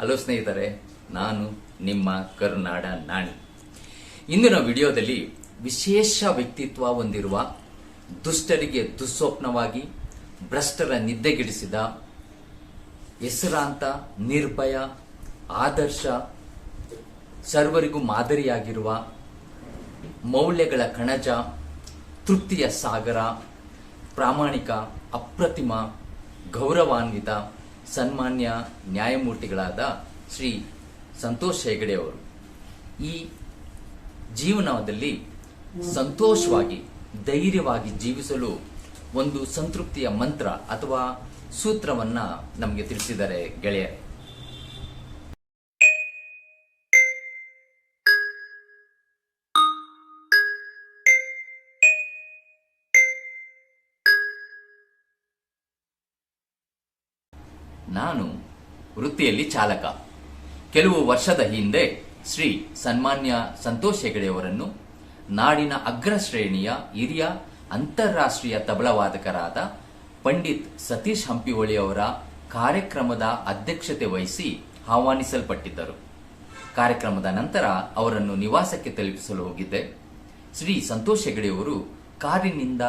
Hello ಸ್ನೇಹಿತರೆ, ನಾನು ನಿಮ್ಮ ಕರ್ನಾಡ ನಾಣಿ. ಇಂದಿನ ವಿಡಿಯೋದಲ್ಲಿ ವಿಶೇಷ ವ್ಯಕ್ತಿತ್ವ ಹೊಂದಿರುವ, ದುಷ್ಟರಿಗೆ ದುಸ್ವಪ್ನವಾಗಿ ಭ್ರಷ್ಟರ ನಿದ್ದೆಗೆಡಿಸಿದ, ಹೆಸರಾಂತ, ನಿರ್ಭಯ, ಆದರ್ಶ, ಸರ್ವರಿಗೂ ಮಾದರಿಯಾಗಿರುವ, ಮೌಲ್ಯಗಳ ಕಣಜ, ತೃಪ್ತಿಯ ಸಾಗರ, ಪ್ರಾಮಾಣಿಕ, ಅಪ್ರತಿಮ, ಗೌರವಾನ್ವಿತ ಸನ್ಮಾನ್ಯ ನ್ಯಾಯಮೂರ್ತಿಗಳಾದ ಶ್ರೀ ಸಂತೋಷ್ ಹೆಗಡೆ ಅವರು. ಈ ಜೀವನದಲ್ಲಿ ಸಂತೋಷವಾಗಿ, ಧೈರ್ಯವಾಗಿ ಜೀವಿಸಲು ಒಂದು ಸಂತೃಪ್ತಿಯ ಮಂತ್ರ ಅಥವಾ ಸೂತ್ರವನ್ನ ನಮಗೆ ತಿಳಿಸಿದ್ದಾರೆ ಗೆಳೆಯರೇ ನಾನು ವೃತ್ತಿಯಲ್ಲಿ ಚಾಲಕ. ಕೆಲವು ವರ್ಷದ ಹಿಂದೆ ಶ್ರೀ ಸನ್ಮಾನ್ಯ ಸಂತೋಷ್ ಹೆಗಡೆಯವರನ್ನು ನಾಡಿನ ಅಗ್ರ ಶ್ರೇಣಿಯ ಹಿರಿಯ ಅಂತಾರಾಷ್ಟ್ರೀಯ ತಬಲವಾದಕರಾದ ಪಂಡಿತ್ ಸತೀಶ್ ಹಂಪಿಹೊಳಿ ಅವರ ಕಾರ್ಯಕ್ರಮದ ಅಧ್ಯಕ್ಷತೆ ವಹಿಸಿ ಆಹ್ವಾನಿಸಲ್ಪಟ್ಟಿದ್ದರು. ಕಾರ್ಯಕ್ರಮದ ನಂತರ ಅವರನ್ನು ನಿವಾಸಕ್ಕೆ ತಲುಪಿಸಲು ಹೋಗಿದ್ದೆ. ಶ್ರೀ ಸಂತೋಷ್ ಹೆಗಡೆಯವರು ಕಾರಿನಿಂದ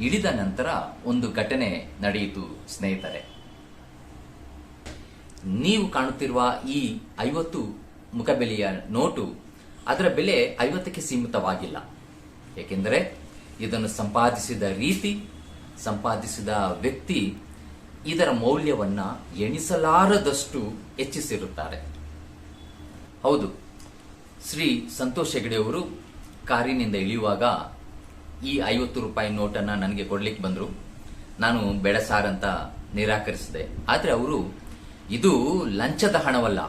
ಇಳಿದ ನಂತರ ಒಂದು ಘಟನೆ ನಡೆಯಿತು, ಸ್ನೇಹಿತರೆ. ನೀವು ಕಾಣುತ್ತಿರುವ ಈ ಐವತ್ತು ಮುಖಬೆಲೆಯ ನೋಟು ಅದರ ಬೆಲೆ ಐವತ್ತಕ್ಕೆ ಸೀಮಿತವಾಗಿಲ್ಲ. ಏಕೆಂದರೆ ಇದನ್ನು ಸಂಪಾದಿಸಿದ ರೀತಿ, ಸಂಪಾದಿಸಿದ ವ್ಯಕ್ತಿ ಇದರ ಮೌಲ್ಯವನ್ನ ಎಣಿಸಲಾರದಷ್ಟು ಹೆಚ್ಚಿಸಿರುತ್ತಾರೆ. ಹೌದು, ಶ್ರೀ ಸಂತೋಷ್ ಹೆಗಡೆಯವರು ಕಾರಿನಿಂದ ಇಳಿಯುವಾಗ ಈ ಐವತ್ತು ರೂಪಾಯಿ ನೋಟನ್ನ ನನಗೆ ಕೊಡ್ಲಿಕ್ಕೆ ಬಂದರು. ನಾನು ಬೇಡ ಅಂತ ನಿರಾಕರಿಸಿದೆ. ಆದರೆ ಅವರು ಇದು ಲಂಚದ ಹಣವಲ್ಲ,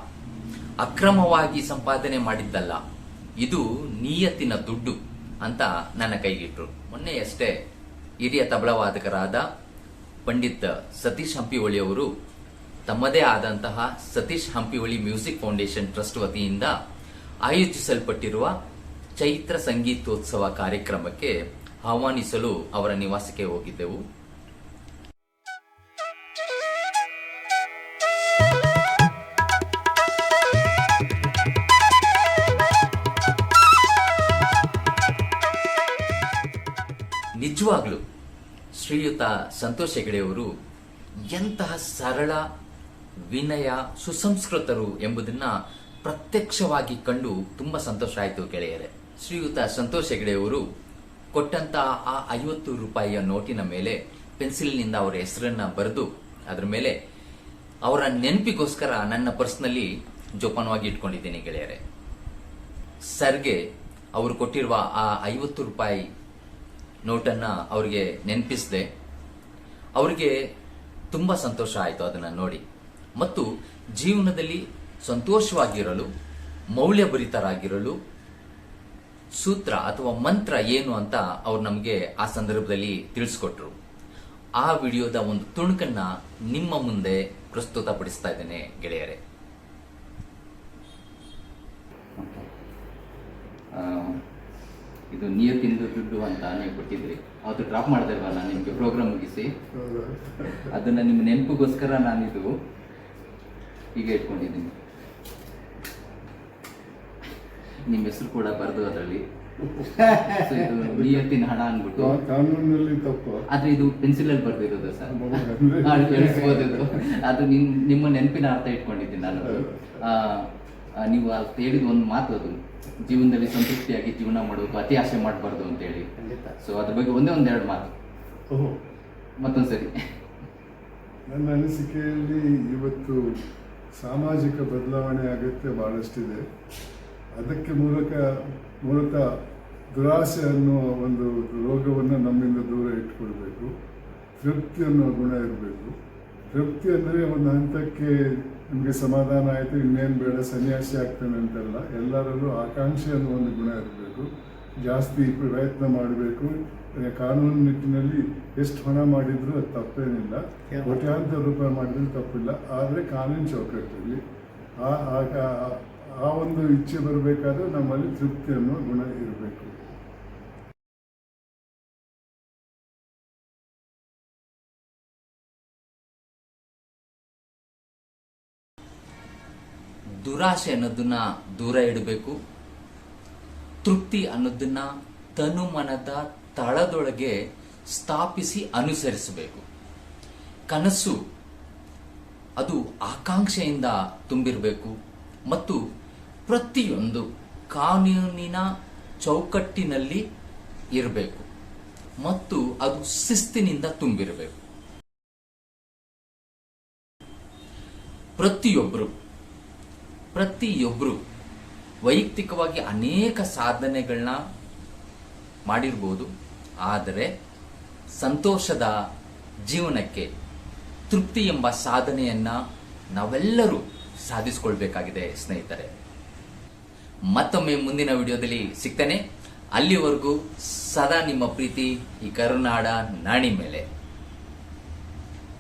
ಅಕ್ರಮವಾಗಿ ಸಂಪಾದನೆ ಮಾಡಿದ್ದಲ್ಲ. ಇದು ನಿಯತ್ತಿನ ದುಡ್ಡು ಅಂತ ನನ್ನ ಕೈಗಿಟ್ರು. ಮೊನ್ನೆಯಷ್ಟೇ ಹಿರಿಯ ತಬಲವಾದಕರಾದ ಪಂಡಿತ್ ಸತೀಶ್ ಹಂಪಿಹೊಳಿ ಅವರು, ತಮ್ಮದೇ ಆದಂತಹ Satish Hampiholi music foundation trust ವತಿಯಿಂದ ಆಯೋಜಿಸಲ್ಪಟ್ಟಿರುವ ಚೈತ್ರ ಸಂಗೀತೋತ್ಸವ ಕಾರ್ಯಕ್ರಮಕ್ಕೆ ಆಹ್ವಾನಿಸಲು ಅವರ ನಿವಾಸಕ್ಕೆ ಹೋಗಿದ್ದೆವು. ನಿಜವಾಗ್ಲು ಶ್ರೀಯುತ ಸಂತೋಷ್ ಹೆಗಡೆಯವರು ಎಂತಹ ಸರಳ, ವಿನಯ, ಸುಸಂಸ್ಕೃತರು ಎಂಬುದನ್ನ ಪ್ರತ್ಯಕ್ಷವಾಗಿ ಕಂಡು ತುಂಬಾ ಸಂತೋಷ ಆಯಿತು ಗೆಳೆಯರೆ. ಶ್ರೀಯುತ ಸಂತೋಷ್ ಹೆಗಡೆಯವರು ಕೊಟ್ಟಂತಹ ಆ ಐವತ್ತು ರೂಪಾಯಿಯ ನೋಟಿನ ಮೇಲೆ ಪೆನ್ಸಿಲ್ನಿಂದ ಅವರ ಹೆಸರನ್ನ ಬರೆದು ಅದರ ಮೇಲೆ ಅವರ ನೆನಪಿಗೋಸ್ಕರ ನನ್ನ ಪರ್ಸ್ನಲ್ಲಿ ಜೋಪಾನವಾಗಿ ಇಟ್ಕೊಂಡಿದ್ದೀನಿ ಗೆಳೆಯರೆ. ಸರ್ಗೆ ಅವರು ಕೊಟ್ಟಿರುವ ಆ ಐವತ್ತು ರೂಪಾಯಿ ನೋಟನ್ನ ಅವರಿಗೆ ನೆನಪಿಸಿದೆ. ಅವರಿಗೆ ತುಂಬಾ ಸಂತೋಷ ಆಯಿತು ಅದನ್ನ ನೋಡಿ. ಮತ್ತು ಜೀವನದಲ್ಲಿ ಸಂತೋಷವಾಗಿರಲು, ಮೌಲ್ಯಭರಿತರಾಗಿರಲು ಸೂತ್ರ ಅಥವಾ ಮಂತ್ರ ಏನು ಅಂತ ಅವ್ರು ನಮಗೆ ಆ ಸಂದರ್ಭದಲ್ಲಿ ತಿಳಿಸ್ಕೊಟ್ರು. ಆ ವಿಡಿಯೋದ ಒಂದು ತುಣುಕನ್ನ ನಿಮ್ಮ ಮುಂದೆ ಪ್ರಸ್ತುತಪಡಿಸ್ತಾ ಇದ್ದೇನೆ ಗೆಳೆಯರೆ. ಇದು ನಿಯತ್ತಿಂದು ದುಡ್ಡು ಅಂತ ನೀವು ಕೊಟ್ಟಿದ್ರಿ. ಅದು ಡ್ರಾಪ್ ನಾನು ನಿಮಗೆ ಪ್ರೋಗ್ರಾಮ್ ಮುಗಿಸಿ? ಅದನ್ನ ನಿಮ್ಮ ನೆನಪಿಗೋಸ್ಕರ ನಾನಿದು ಈಗ ಇಟ್ಕೊಂಡಿದ್ದೀನಿ. ನಿಮ್ಮ ಹೆಸರು ಕೂಡ ಬರೆದು ಅದರಲ್ಲಿ. ನಿಯತ್ತಿನ ಹಣ ಅಂದ್ಬಿಟ್ಟು. ಕಾನೂನಲ್ಲಿ ತಪ್ಪು. ಆದ್ರೆ ಇದು ಪೆನ್ಸಿಲ್ ಅಲ್ಲಿ ಬರ್ದಿರೋದು ಸರ್. ಅದು ಅದು ನಿಮ್ ನಿಮ್ಮ ನೆನಪಿನ ಅರ್ಥ ಇಟ್ಕೊಂಡಿದ್ದೀನಿ ನಾನು. ನೀವು ಅದು ಹೇಳಿದ ಒಂದು ಮಾತು ಅದು. ಜೀವನದಲ್ಲಿ ಸಂತೃಪ್ತಿಯಾಗಿ ಜೀವನ ಮಾಡಬೇಕು ಅತಿ ಆಸೆ ಮಾಡಬಾರ್ದು ಅಂತ ಹೇಳಿ. ಸೊ ಅದ್ರ ಬಗ್ಗೆ ಒಂದೇ ಒಂದೆರಡು ಮಾತು. ಓಹೋ. ಮತ್ತೊಂದ್ಸರಿ ನನ್ನ ಅನಿಸಿಕೆಯಲ್ಲಿ ಇವತ್ತು ಸಾಮಾಜಿಕ ಬದಲಾವಣೆ ಅಗತ್ಯ ಬಹಳಷ್ಟಿದೆ. ಅದಕ್ಕೆ ಮೂಲಕ ಮೂಲಕ ದುರಾಸೆ ಅನ್ನುವ ಒಂದು ರೋಗವನ್ನು ನಮ್ಮಿಂದ ದೂರ ಇಟ್ಕೊಳ್ಬೇಕು. ತೃಪ್ತಿ ಅನ್ನುವ ಗುಣ ಇರಬೇಕು. ತೃಪ್ತಿ ಅಂದರೆ ಒಂದು ಹಂತಕ್ಕೆ ನಿಮಗೆ ಸಮಾಧಾನ ಆಯಿತು, ಇನ್ನೇನು ಬೇಡ, ಸನ್ಯಾಸಿ ಆಗ್ತಾನೆ ಅಂತಲ್ಲ. ಎಲ್ಲರಲ್ಲೂ ಆಕಾಂಕ್ಷೆ ಅನ್ನೋ ಒಂದು ಗುಣ ಇರಬೇಕು. ಜಾಸ್ತಿ ಪ್ರಯತ್ನ ಮಾಡಬೇಕು. ಕಾನೂನು ನಿಟ್ಟಿನಲ್ಲಿ ಎಷ್ಟು ಹಣ ಮಾಡಿದರೂ ಅದು ತಪ್ಪೇನಿಲ್ಲ. ಕೋಟ್ಯಾಂತರ ರೂಪಾಯಿ ಮಾಡಿದ್ರು ತಪ್ಪಿಲ್ಲ. ಆದರೆ ಕಾನೂನು ಚೌಕಟ್ಟಲ್ಲಿ ಆ, ಆ- ಒಂದು ಇಚ್ಛೆ ಬರಬೇಕಾದ್ರೆ ನಮ್ಮಲ್ಲಿ ತೃಪ್ತಿ ಅನ್ನೋ ಗುಣ ಇರಬೇಕು. ದುರಾಶೆ ಅನ್ನೋದನ್ನ ದೂರ ಇಡಬೇಕು. ತೃಪ್ತಿ ಅನ್ನೋದನ್ನ ತನುಮನದ ತಳದೊಳಗೆ ಸ್ಥಾಪಿಸಿ ಅನುಸರಿಸಬೇಕು. ಕನಸು ಅದು ಆಕಾಂಕ್ಷೆಯಿಂದ ತುಂಬಿರಬೇಕು ಮತ್ತು ಪ್ರತಿಯೊಂದು ಕಾನೂನಿನ ಚೌಕಟ್ಟಿನಲ್ಲಿ ಇರಬೇಕು ಮತ್ತು ಅದು ಶಿಸ್ತಿನಿಂದ ತುಂಬಿರಬೇಕು. ಪ್ರತಿಯೊಬ್ಬರು ಪ್ರತಿಯೊಬ್ಬರು ವೈಯಕ್ತಿಕವಾಗಿ ಅನೇಕ ಸಾಧನೆಗಳನ್ನ ಮಾಡಿರ್ಬೋದು. ಆದರೆ ಸಂತೋಷದ ಜೀವನಕ್ಕೆ ತೃಪ್ತಿ ಎಂಬ ಸಾಧನೆಯನ್ನ ನಾವೆಲ್ಲರೂ ಸಾಧಿಸ್ಕೊಳ್ಬೇಕಾಗಿದೆ, ಸ್ನೇಹಿತರೆ. ಮತ್ತೊಮ್ಮೆ ಮುಂದಿನ ವಿಡಿಯೋದಲ್ಲಿ ಸಿಗ್ತೇನೆ. ಅಲ್ಲಿವರೆಗೂ ಸದಾ ನಿಮ್ಮ ಪ್ರೀತಿ, ಈ ಕರುನಾಡ ನಾಣಿ ಮೇಲೆ.